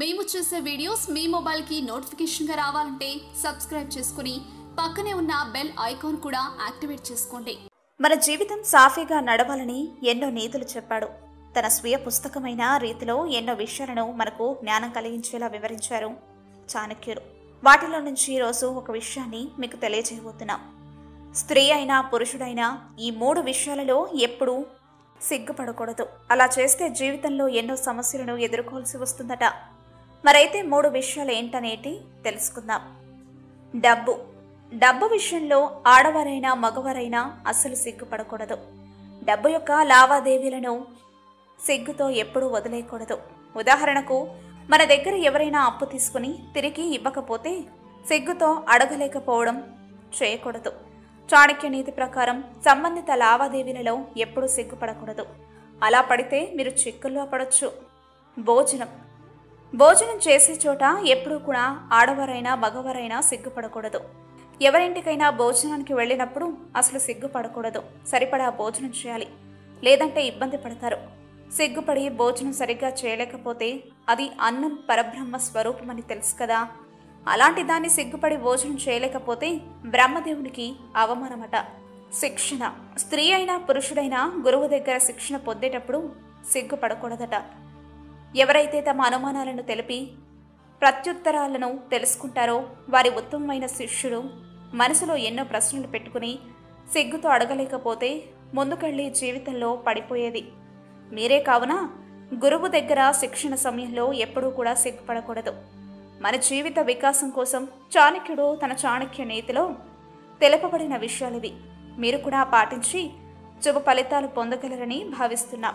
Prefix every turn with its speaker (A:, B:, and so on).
A: మేము చేసే వీడియోస్ మీ మొబైల్కి నోటిఫికేషన్గా రావాలంటే సబ్స్క్రైబ్ చేసుకుని పక్కనే ఉన్న బెల్ ఐకాన్ కూడా యాక్టివేట్ చేసుకోండి.
B: మన జీవితం సాఫీగా నడవాలని ఎన్నో నీతులు చెప్పాడు. తన స్వీయ పుస్తకమైన రీతిలో ఎన్నో విషయాలను మనకు జ్ఞానం కలిగించేలా వివరించారు చాణక్యుడు. వాటిలో నుంచి ఈరోజు ఒక విషయాన్ని మీకు తెలియజేయబోతున్నాం. స్త్రీ అయినా పురుషుడైనా ఈ మూడు విషయాలలో ఎప్పుడూ సిగ్గుపడకూడదు. అలా చేస్తే జీవితంలో ఎన్నో సమస్యలను ఎదుర్కోవాల్సి వస్తుందట. మరైతే మూడు విషయాలు ఏంటనేటి తెలుసుకుందాం. డబ్బు. డబ్బు విషయంలో ఆడవారైనా మగవారైనా అసలు సిగ్గుపడకూడదు. డబ్బు యొక్క లావాదేవీలను సిగ్గుతో ఎప్పుడూ వదిలేయకూడదు. ఉదాహరణకు మన దగ్గర ఎవరైనా అప్పు తీసుకుని తిరిగి ఇవ్వకపోతే సిగ్గుతో అడగలేకపోవడం చేయకూడదు. చాణక్య నీతి ప్రకారం సంబంధిత లావాదేవీలలో ఎప్పుడూ సిగ్గుపడకూడదు. అలా పడితే మీరు చిక్కుల్లో పడొచ్చు. భోజనం. భోజనం చేసే చోట ఎప్పుడూ కూడా ఆడవారైనా మగవారైనా సిగ్గుపడకూడదు. ఎవరింటికైనా భోజనానికి వెళ్ళినప్పుడు అసలు సిగ్గుపడకూడదు. సరిపడా భోజనం చేయాలి. లేదంటే ఇబ్బంది పడతారు. సిగ్గుపడి భోజనం సరిగ్గా చేయలేకపోతే అది అన్నం పరబ్రహ్మ స్వరూపమని తెలుసు కదా. అలాంటి దాన్ని సిగ్గుపడి భోజనం చేయలేకపోతే బ్రహ్మదేవునికి అవమానమట. శిక్షణ. స్త్రీ అయినా పురుషుడైనా గురువు దగ్గర శిక్షణ పొందేటప్పుడు సిగ్గుపడకూడదట. ఎవరైతే తమ అనుమానాలను తెలిపి ప్రత్యుత్తరాలను తెలుసుకుంటారో వారి ఉత్తమమైన శిష్యుడు మనసులో ఎన్నో ప్రశ్నలు పెట్టుకుని సిగ్గుతో అడగలేకపోతే ముందుకెళ్ళి జీవితంలో పడిపోయేది. మీరే కావున గురువు దగ్గర శిక్షణ సమయంలో ఎప్పుడూ కూడా సిగ్గుపడకూడదు. మన జీవిత వికాసం కోసం చాణక్యుడు తన చాణక్య నీతిలో తెలపబడిన విషయాలివి. మీరు కూడా పాటించి శుభ ఫలితాలు పొందగలరని భావిస్తున్నాం.